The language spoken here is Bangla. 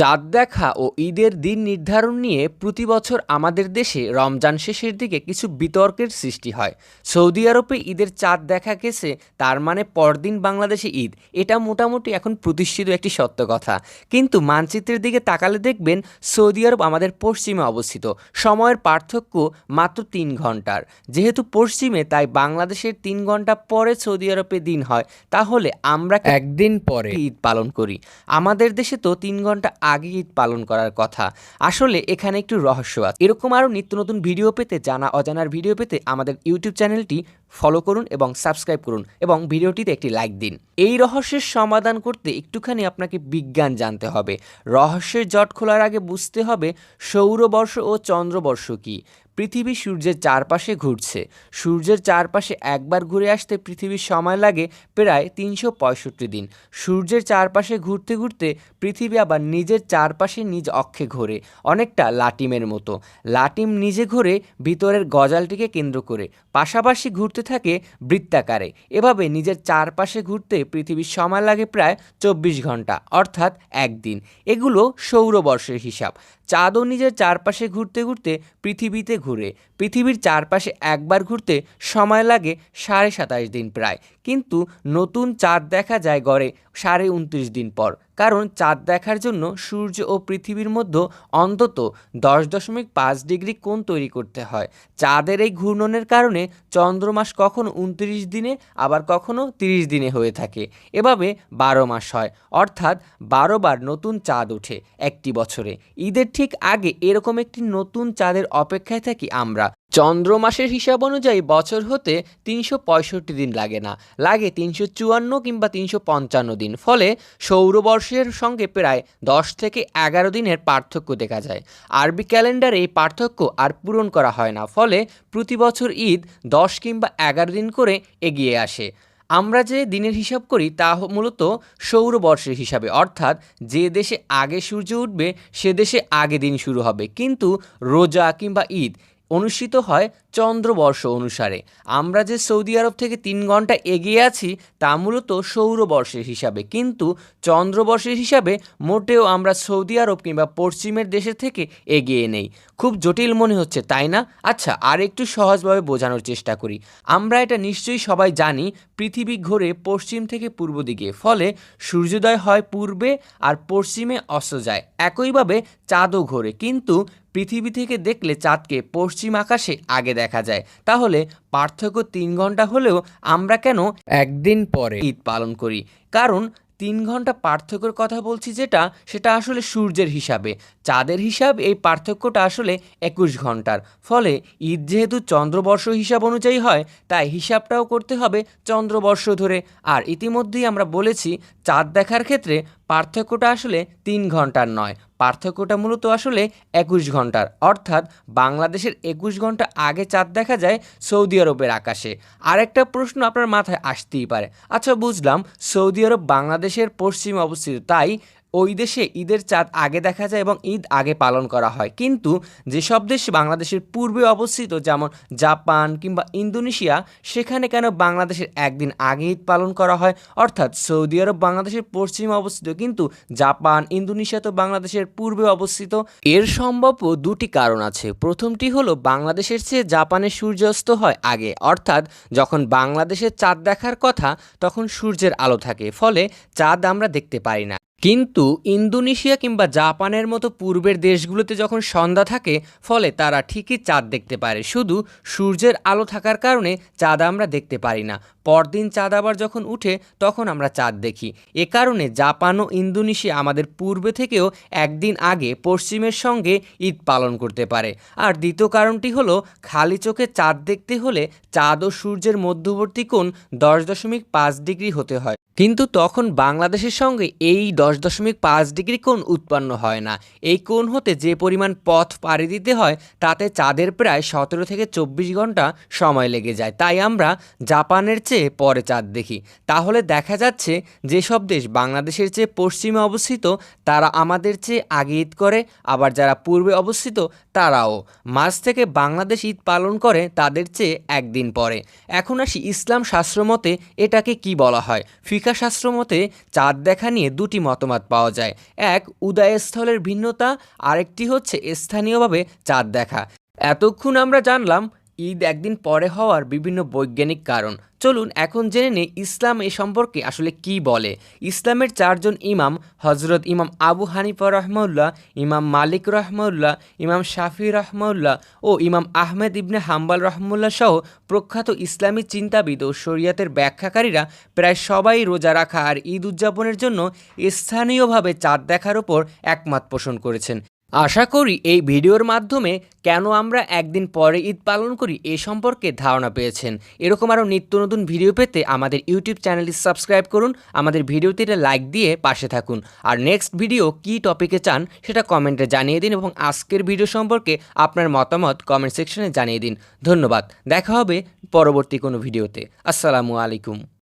চাঁদ দেখা ও ঈদের দিন নির্ধারণ নিয়ে প্রতি বছর আমাদের দেশে রমজান শেষের দিকে কিছু বিতর্কের সৃষ্টি হয়। সৌদি আরবে ঈদের চাঁদ দেখা গেছে তার মানে পরদিন বাংলাদেশে ঈদ। এটা মোটামুটি এখন প্রতিষ্ঠিত একটি সত্য কথা। কিন্তু মানচিত্রের দিকে তাকালে দেখবেন সৌদি আরব আমাদের পশ্চিমে অবস্থিত। সময়ের পার্থক্য মাত্র তিন ঘণ্টার। যেহেতু পশ্চিমে তাই বাংলাদেশের তিন ঘণ্টা পরে সৌদি আরবে দিন হয় তাহলে আমরা একদিন পরে। ঈদ পালন করি। আমাদের দেশে তো তিন ঘণ্টা আগে ঈদ পালন করার কথা। আসলে এখানে একটু রহস্য আছে। এরকম আরও নিত্য নতুন ভিডিও পেতে জানা অজানার ভিডিও পেতে আমাদের ইউটিউব চ্যানেলটি ফলো করুন এবং সাবস্ক্রাইব করুন এবং ভিডিওটিতে একটি লাইক দিন। এই রহস্যের সমাধান করতে একটুখানি আপনাকে বিজ্ঞান জানতে হবে। রহস্যের জট খোলার আগে বুঝতে হবে সৌরবর্ষ ও চন্দ্রবর্ষ কী। পৃথিবী সূর্যের চারপাশে ঘুরছে। সূর্যের চারপাশে একবার ঘুরে আসতে পৃথিবীর সময় লাগে প্রায় তিনশো পঁয়ষট্টি দিন। সূর্যের চারপাশে ঘুরতে ঘুরতে পৃথিবী আবার নিজের চারপাশে নিজ অক্ষে ঘোরে, অনেকটা লাটিমের মতো। লাটিম নিজে ঘোরে ভিতরের গজালটিকে কেন্দ্র করে। পাশাপাশি ঘুরতে থাকে বৃত্তাকারে। এভাবে নিজের চারপাশে ঘুরতে পৃথিবীর সময় লাগে প্রায় চব্বিশ ঘণ্টা, অর্থাৎ একদিন। এগুলো সৌরবর্ষের হিসাব। চাঁদও নিজের চারপাশে ঘুরতে ঘুরতে পৃথিবীতে ঘুরে। পৃথিবীর চারপাশে একবার ঘুরতে সময় লাগে সাড়ে সাতাশ দিন প্রায়। কিন্তু নতুন চাঁদ দেখা যায় গড়ে সাড়ে উনত্রিশ দিন পর। কারণ চাঁদ দেখার জন্য সূর্য ও পৃথিবীর মধ্যে অন্তত দশ দশমিক পাঁচ ডিগ্রি কোণ তৈরি করতে হয়। চাঁদের এই ঘূর্ণনের কারণে চন্দ্রমাস কখনো উনত্রিশ দিনে, আবার কখনো তিরিশ দিনে হয়ে থাকে। এভাবে বারো মাস হয়। অর্থাৎ বারো বার নতুন চাঁদ ওঠে একটি বছরে। ঈদের ঠিক আগে এরকম একটি নতুন চাঁদের অপেক্ষায় থাকি আমরা। চন্দ্র মাসের হিসাব অনুযায়ী বছর হতে তিনশো পঁয়ষট্টি দিন লাগে না। লাগে তিনশো চুয়ান্ন কিংবা তিনশো পঞ্চান্ন দিন। ফলে সৌরবর্ষের সঙ্গে প্রায় দশ থেকে এগারো দিনের পার্থক্য দেখা যায়। আরবি ক্যালেন্ডারে এই পার্থক্য আর পূরণ করা হয় না। ফলে প্রতি বছর ঈদ দশ কিংবা এগারো দিন করে এগিয়ে আসে। আমরা যে দিনের হিসাব করি তা মূলত সৌরবর্ষের হিসাবে। অর্থাৎ যে দেশে আগে সূর্য উঠবে, সে দেশে আগে দিন শুরু হবে। কিন্তু রোজা কিংবা ঈদ অনুষ্ঠিত হয় চন্দ্রবর্ষ অনুসারে। আমরা যে সৌদি আরব থেকে তিন ঘণ্টা এগিয়ে আছি, তা মূলত সৌরবর্ষের হিসাবে। কিন্তু চন্দ্রবর্ষের হিসাবে মোটেও আমরা সৌদি আরব কিংবা পশ্চিমের দেশের থেকে এগিয়ে নেই। খুব জটিল মনে হচ্ছে, তাই না? আচ্ছা আর একটু সহজভাবে বোঝানোর চেষ্টা করি। আমরা এটা নিশ্চয়ই সবাই জানি পৃথিবী ঘোরে পশ্চিম থেকে পূর্ব দিকে, ফলে সূর্যোদয় হয় পূর্বে আর পশ্চিমে অস্ত যায়। একইভাবে চাঁদও ঘোরে, কিন্তু পৃথিবী থেকে দেখলে চাঁদকে পশ্চিম আকাশে আগে দেখা যায়। তাহলে পার্থক্য তিন ঘণ্টা হলেও আমরা কেন একদিন পরে ঈদ পালন করি? কারণ তিন ঘণ্টা পার্থক্যের কথা বলছি যেটা, সেটা আসলে সূর্যের হিসাবে। চাঁদের হিসাব এই পার্থক্যটা আসলে একুশ ঘণ্টার। ফলে ঈদ যেহেতু চন্দ্রবর্ষ হিসাব অনুযায়ী হয়, তাই হিসাবটাও করতে হবে চন্দ্রবর্ষ ধরে। আর ইতিমধ্যেই আমরা বলেছি, চাঁদ দেখার ক্ষেত্রে পার্থক্যটা আসলে তিন ঘণ্টার নয়। পার্থক্যটা মূলত আসলে একুশ ঘণ্টার। অর্থাৎ বাংলাদেশের একুশ ঘণ্টা আগে চাঁদ দেখা যায় সৌদি আরবের আকাশে। আরেকটা প্রশ্ন আপনার মাথায় আসতেই পারে। আচ্ছা বুঝলাম, সৌদি আরব বাংলাদেশের পশ্চিমে অবস্থিত, তাই ওই দেশে ঈদের চাঁদ আগে দেখা যায় এবং ঈদ আগে পালন করা হয়। কিন্তু যেসব দেশ বাংলাদেশের পূর্বে অবস্থিত, যেমন জাপান কিংবা ইন্দোনেশিয়া, সেখানে কেন বাংলাদেশের একদিন আগে ঈদ পালন করা হয়? অর্থাৎ সৌদি আরব বাংলাদেশের পশ্চিমে অবস্থিত, কিন্তু জাপান, ইন্দোনেশিয়া তো বাংলাদেশের পূর্বে অবস্থিত। এর সম্ভাব্য দুটি কারণ আছে। প্রথমটি হলো, বাংলাদেশের চেয়ে জাপানের সূর্যাস্ত হয় আগে। অর্থাৎ যখন বাংলাদেশের চাঁদ দেখার কথা, তখন সূর্যের আলো থাকে। ফলে চাঁদ আমরা দেখতে পারি না। কিন্তু ইন্দোনেশিয়া কিংবা জাপানের মতো পূর্বের দেশগুলোতে যখন সন্ধ্যা থাকে, ফলে তারা ঠিকই চাঁদ দেখতে পারে। শুধু সূর্যের আলো থাকার কারণে চাঁদ আমরা দেখতে পারি না। পরদিন চাঁদ আবার যখন উঠে, তখন আমরা চাঁদ দেখি। এ কারণে জাপান ও ইন্দোনেশিয়া আমাদের পূর্বে থেকেও একদিন আগে পশ্চিমের সঙ্গে ঈদ পালন করতে পারে। আর দ্বিতীয় কারণটি হলো, খালি চোখে চাঁদ দেখতে হলে চাঁদ ও সূর্যের মধ্যবর্তী কোণ দশ দশমিক পাঁচ ডিগ্রি হতে হয়। কিন্তু তখন বাংলাদেশের সঙ্গে এই দশ দশমিক পাঁচ ডিগ্রি কোণ উৎপন্ন হয় না। এই কোণ হতে যে পরিমাণ পথ পাড়ি দিতে হয়, তাতে চাঁদের প্রায় সতেরো থেকে চব্বিশ ঘণ্টা সময় লেগে যায়। তাই আমরা জাপানের চেয়ে পরে চাঁদ দেখি। তাহলে দেখা যাচ্ছে যেসব দেশ বাংলাদেশের চেয়ে পশ্চিমে অবস্থিত, তারা আমাদের চেয়ে আগে ঈদ করে, আবার যারা পূর্বে অবস্থিত, তারাও। মার্চ থেকে বাংলাদেশ ঈদ পালন করে, তাদের চেয়ে একদিন পরে। এখন আসি ইসলাম শাস্ত্রমতে এটাকে কি বলা হয়? ফিকা শাস্ত্রমতে চাঁদ দেখা নিয়ে দুটি মতামত পাওয়া যায়। এক, উদয়স্থলের ভিন্নতা, আরেকটি হচ্ছে স্থানীয়ভাবে চাঁদ দেখা। এতক্ষণ আমরা জানলাম ঈদ একদিন পরে হওয়ার বিভিন্ন বৈজ্ঞানিক কারণ। চলুন এখন জেনে নিই ইসলাম এ সম্পর্কে আসলে কি বলে। ইসলামের চারজন ইমাম হজরত ইমাম আবু হানিফা রহমউল্লাহ ইমাম মালিক রহমউল্লাহ ইমাম শাফি রহমউল্লাহ ও ইমাম আহমেদ ইবনে হাম্বাল রহমুল্লাহ সহ প্রখ্যাত ইসলামী চিন্তাবিদ ও শরিয়াতের ব্যাখ্যাকারীরা প্রায় সবাই রোজা রাখা আর ঈদ উদযাপনের জন্য স্থানীয়ভাবে চাঁদ দেখার ওপর একমত পোষণ করেছেন। আশা করি এই ভিডিওর মাধ্যমে কেন আমরা একদিন পরে ঈদ পালন করি এ সম্পর্কে ধারণা পেয়েছেন। এরকম আরও নিত্য নতুন ভিডিও পেতে আমাদের ইউটিউব চ্যানেলটি সাবস্ক্রাইব করুন, আমাদের ভিডিওটিতে লাইক দিয়ে পাশে থাকুন। আর নেক্সট ভিডিও কী টপিকে চান সেটা কমেন্টে জানিয়ে দিন এবং আজকের ভিডিও সম্পর্কে আপনার মতামত কমেন্ট সেকশনে জানিয়ে দিন। ধন্যবাদ, দেখা হবে পরবর্তী কোনো ভিডিওতে। আসসালামু আলাইকুম।